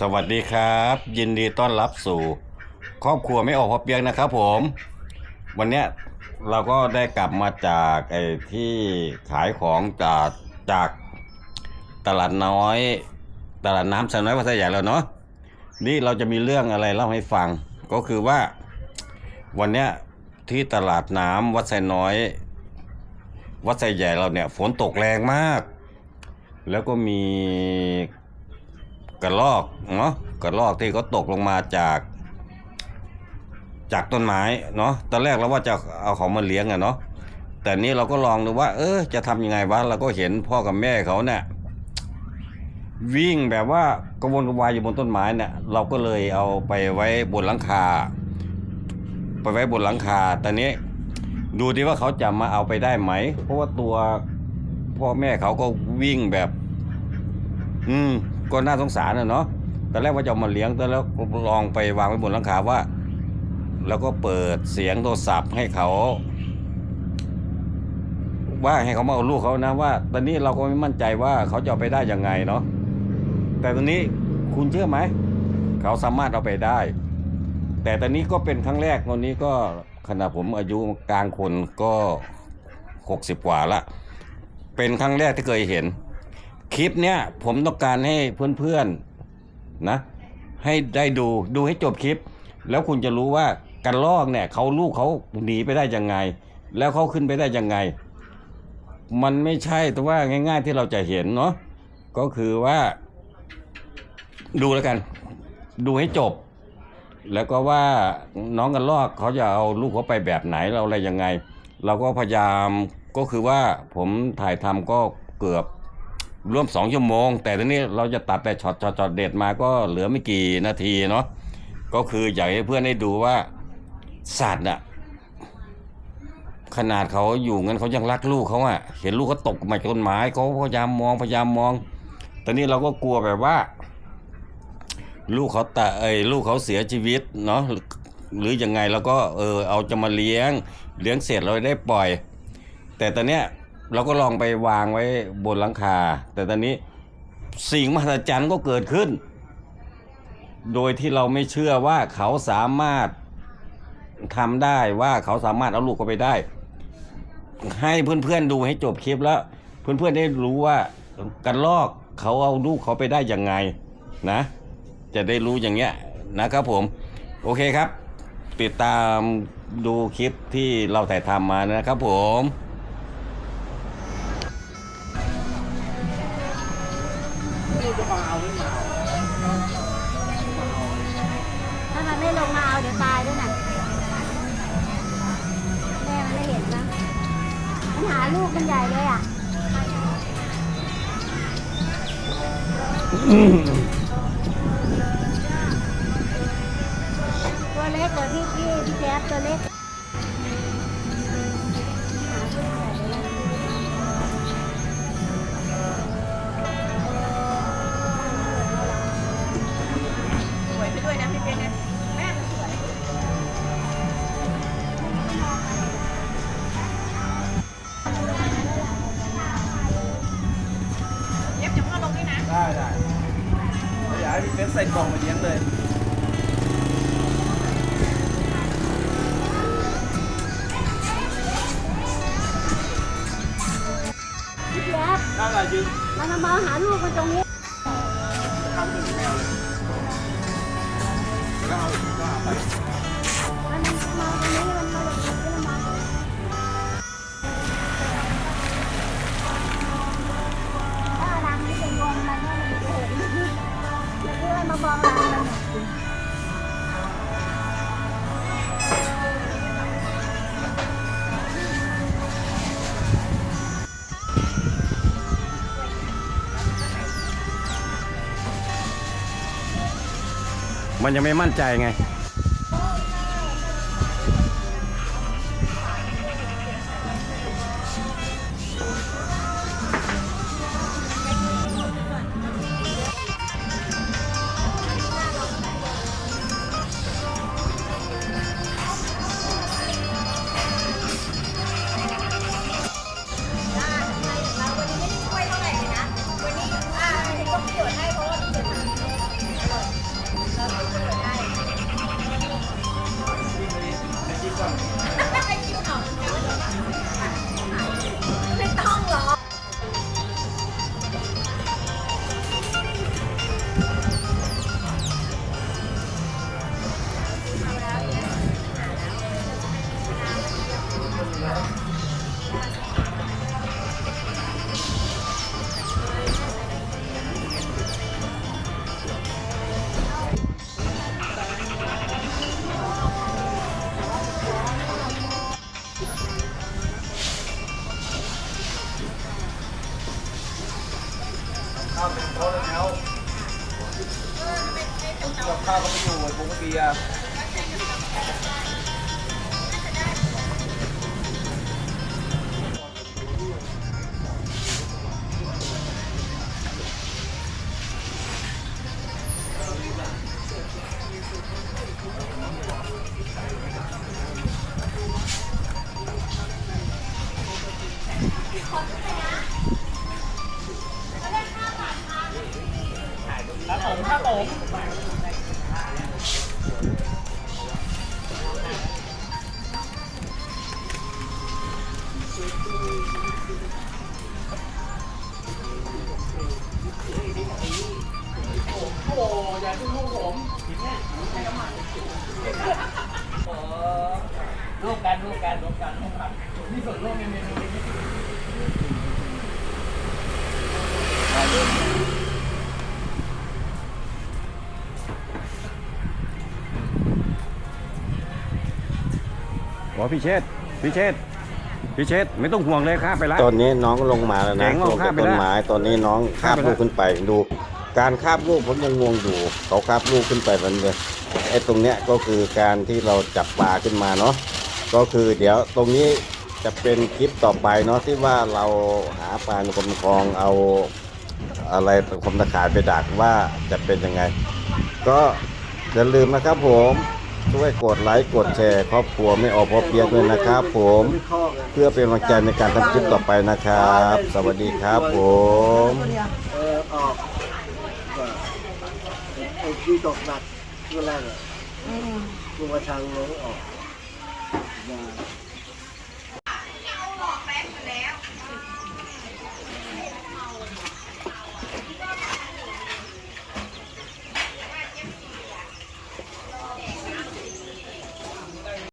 สวัสดีครับ ยินดีต้อนรับสู่ ครอบครัวไม่ออกพอเปียงนะครับผม วันเนี้ยเราก็ได้กลับมาจากไอ้ที่ขายของจากจากตลาดน้อย ตลาดน้ำสายน้อยพัทยาแล้วเนาะนี่เราจะมีเรื่องอะไรเล่าให้ฟัง ก็คือว่า วันเนี้ยที่ตลาดน้ำวัดไซน้อย วัดไซใหญ่เราเนี่ย ฝนตกแรงมาก แล้วก็มี กระลอกเนาะกระลอกที่เขาตกลงมาจาก จากต้นไม้เนาะตอนแรกเราว่าจะเอาเขามาเลี้ยงอะเนาะแต่นี้เราก็ลองดูว่า เออจะทำยังไงวะเราก็เห็นพ่อกับแม่เขาเนี่ยวิ่งแบบว่ากระวนกระวายอยู่บนต้นไม้เนี่ยเราก็เลยเอาไปไว้บนหลังคา ไปไว้บนหลังคาต่นี้ดูดิว่าเขาจะมาเอาไปได้ไหม เพราะว่าตัวพ่อแม่เขาก็วิ่งแบบ อืม ก็น่าสงสารนะเนาะแต่แรกว่าจะามาเลี้ยงแต่แล้วลองไปวางไว้บนหลังคาว่า แล้วก็เปิดเสียงโทรศัพท์ให้เขาว่าให้เขามาเอาลูกเขานะว่า ตอนนี้เราก็ไม่มั่นใจว่าเขาจะเอาไปได้ยังไงเนาะแต่ตอนนี้คุณเชื่อไหมเขาสามารถเอาไปได้ แต่ตอนนี้ก็เป็นครั้งแรกตอนนี้ก็ขณะผมอายุกลางคนก็หกสิบกว่าละเป็นครั้งแรกที่เคยเห็น คลิปเนี้ยผมต้องการให้เพื่อนๆนะ ให้ได้ดูดูให้จบคลิป แล้วคุณจะรู้ว่ากันลอกเนี่ยเขาลูกเขาหนีไปได้ยังไง แล้วเขาขึ้นไปได้ยังไง มันไม่ใช่แต่ว่าง่าย ๆที่เราจะเห็นเนาะก็คือว่า ดูแล้วกัน ดูให้จบ แล้วก็ว่าน้องกันลอกเขาจะเอาลูกเขาไปแบบไหนเราอะไรยังไง เราก็พยายามก็คือว่าผมถ่ายทำก็เกือบ ร่วมสองชั่วโมง แต่ทีนี้เราจะตัดแต่ช็อตช็อตช็อตเด็ดมาก็เหลือไม่กี่นาทีเนาะก็คืออยากให้เพื่อนได้ดูว่าสัตว์อะขนาดเขาอยู่งั้นเขายังรักลูกเขาอะเห็นลูกเขาตกมาจากต้นไม้เขาพยายามมองพยายามมอง ตอนนี้เราก็กลัวแบบว่า ลูกเขาตะเอ้ยลูกเขาเสียชีวิตเนาะหรือหรือยังไงเราก็เออเอาจะมาเลี้ยง เลี้ยงเสร็จเราได้ปล่อย แต่ตอนเนี้ย เราก็ลองไปวางไว้บนหลังคา แต่ตอนนี้สิ่งมหัศจรรย์ก็เกิดขึ้น โดยที่เราไม่เชื่อว่าเขาสามารถทำได้ว่าเขาสามารถเอาลูกเขาไปได้ ให้เพื่อนๆดูให้จบคลิปแล้ว เพื่อนๆได้รู้ว่ากันลอกเขาเอาลูกเขาไปได้ยังไงนะ จะได้รู้อย่างเงี้ยนะครับผม โอเคครับ ติดตามดูคลิปที่เราถ่ายทำมานะครับผม มันไม่ลงมาเอาเดี๋ยวตายด้วยน่ะแม่มันไม่เห็นนะมันหาลูกมันใหญ่เลยอะตัวเล็กกว่าที่พี่พี่แจ๊บตัวเล็ก กล่องมาเลี้ยงเลยพี่แจ๊บถ้าอะไรยืนมันมาหาลูกมันตรงนี้ มันยังไม่มั่นใจไง ข้าวเป็นโต๊ะแล้วกับข้าวก็ไม่อยู่บุก็เบียร์ ครับผมครับผมโอ้ยายคุณลูกผมลูกกันลูกกันลูกกันลูกกันนี่ส่วนลูกในเมนูนี้ บอกพี่เชษฐ์พี่เชษฐ์พี่เชษฐ์ไม่ต้องห่วงเลยครับไปละตอนนี้น้องลงมาแล้วเจ๋นะงลเอางข้าจามกไปต้นแล้วไม้ตอนนี้น้องคาบข้ามไปลูแล้กวขึ้นไปดู การคาบลูกผมยังงงอยู่เขาคาบลูกขึ้นไปมันเลยไอ้ตรงเนี้ยก็คือการที่เราจับปลาขึ้นมาเนาะก็คือเดี๋ยวตรงนี้จะเป็นคลิปต่อไปเนาะที่ว่าเราหาปลาในกลมคลองเอาอะไรคมตะข่ายไปดักว่าจะเป็นยังไง ก็อย่าลืมนะครับผม ช่วยกดไลค์กดแชร์ครอบครัวไม่ออกพอเพียงด้วยนะครับผมเพื่อเป็นกำลังใจในการทำคลิปต่อไปนะครับ สวัสดีครับผมเออออกไอ้ที่ตกหนักตัวแรกอะตัวชังลงออก